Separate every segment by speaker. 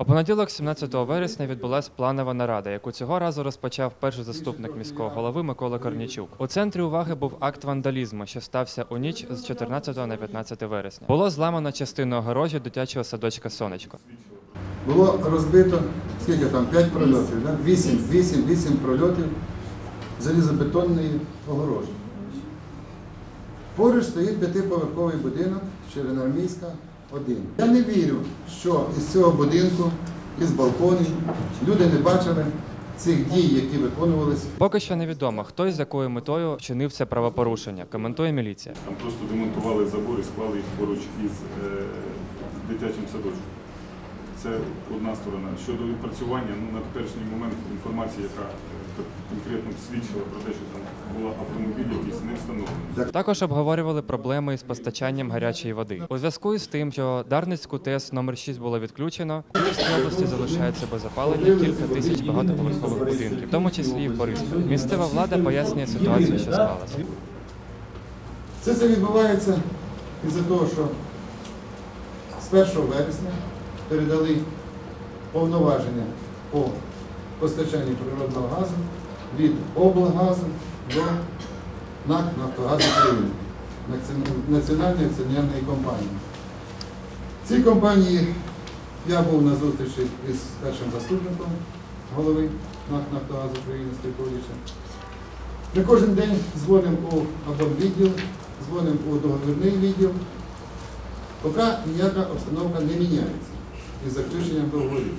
Speaker 1: У понеділок, 17 вересня, відбулася планова нарада, яку цього разу розпочав перший заступник міського голови Микола Корнічук. У центрі уваги був акт вандалізму, що стався у ніч з 14 на 15 вересня. Було зламано частину огорожі дитячого садочка Сонечко.
Speaker 2: Було розбито, скільки там, 5 прольотів, 8, 8, 8 прольотів залізобетонної огорожі. Поруч стоїть п'ятиповерховий будинок Червоноармійська, 1. Я не вірю, що із цього будинку, із балконів, люди не бачили цих дій, які виконувалися.
Speaker 1: Поки що невідомо, хто і з якою метою вчинив це правопорушення. Коментує міліція.
Speaker 3: Там просто демонтували забор і склали їх поруч із е, дитячим садочком. Це одна сторона. Щодо відпрацювання, ну на теперішній момент інформація, яка е, конкретно свідчила про те, що там була автомобіль, якийсь не встановлений.
Speaker 1: Також обговорювали проблеми із постачанням гарячої води. У зв'язку із тим, що Дарницьку ТЕС номер 6 було відключено, Київській області залишається без опалення кілька тисяч багатоповерхових будинків, в тому числі і в Борисполі. Місцева влада пояснює ситуацію, що склалася.
Speaker 2: Це все відбувається із-за того, що з 1 вересня передали повноваження по постачанню природного газу від облгазу до НАК «Нафтогаз України» Наці- Національної акціонерної компанії. В цій компанії я був на зустрічі із першим заступником голови НАК «Нафтогаз України Степовича. Ми кожен день дзвонимо у абонвідділ, дзвонимо у договірний відділ, поки ніяка обстановка не міняється із заключенням договорів.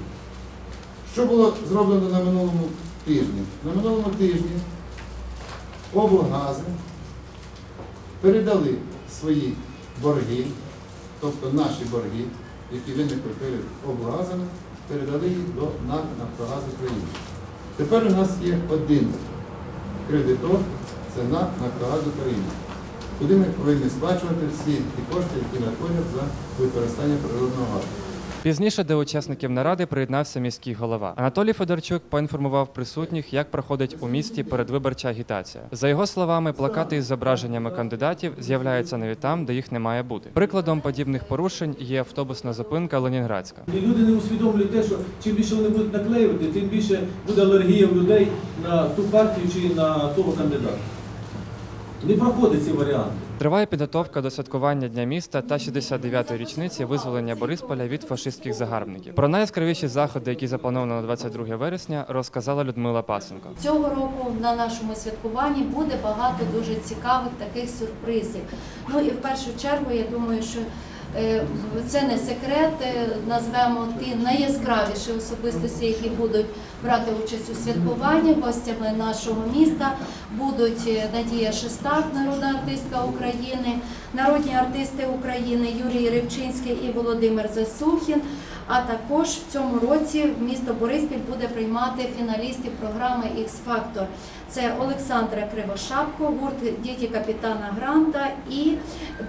Speaker 2: Що було зроблено на минулому тижні? На минулому тижні облгази передали свої борги, тобто наші борги, які виникли перед облгазами, передали їх до НАК «Нафтогаз України. Тепер у нас є один кредитор це НАК «Нафтогаз України», куди ми повинні сплачувати всі ті кошти, які надходять за використання природного газу.
Speaker 1: Пізніше до учасників наради приєднався міський голова. Анатолій Федорчук поінформував присутніх, як проходить у місті передвиборча агітація. За його словами, плакати із зображеннями кандидатів з'являються навіть там, де їх не має бути. Прикладом подібних порушень є автобусна зупинка Ленінградська.
Speaker 4: І люди не усвідомлюють те, що чим більше вони будуть наклеювати, тим більше буде алергія в людей на ту партію чи на того кандидата. Не проходить ці варіанти.
Speaker 1: Триває підготовка до святкування Дня міста та 69-ї річниці визволення Борисполя від фашистських загарбників. Про найяскравіші заходи, які заплановано на 22 вересня, розказала Людмила Пасенко.
Speaker 5: Цього року на нашому святкуванні буде багато дуже цікавих таких сюрпризів. Ну і в першу чергу я думаю, що це не секрет. е, Назвемо ті найяскравіші особистості, які будуть брати участь у святкуванні. Гостями нашого міста будуть е, Надія Шестак, народна артистка України, народні артисти України Юрій Рибчинський і Володимир Засухін. А також в цьому році місто Бориспіль буде приймати фіналістів програми X-Factor. Це Олександра Кривошапко, гурт Діти капітана Гранта і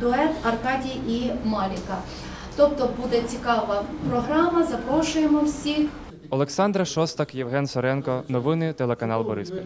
Speaker 5: дует Аркадій і Маліка. Тобто буде цікава програма. Запрошуємо всіх.
Speaker 1: Олександра Шостак, Євген Соренко. Новини телеканал Бориспіль.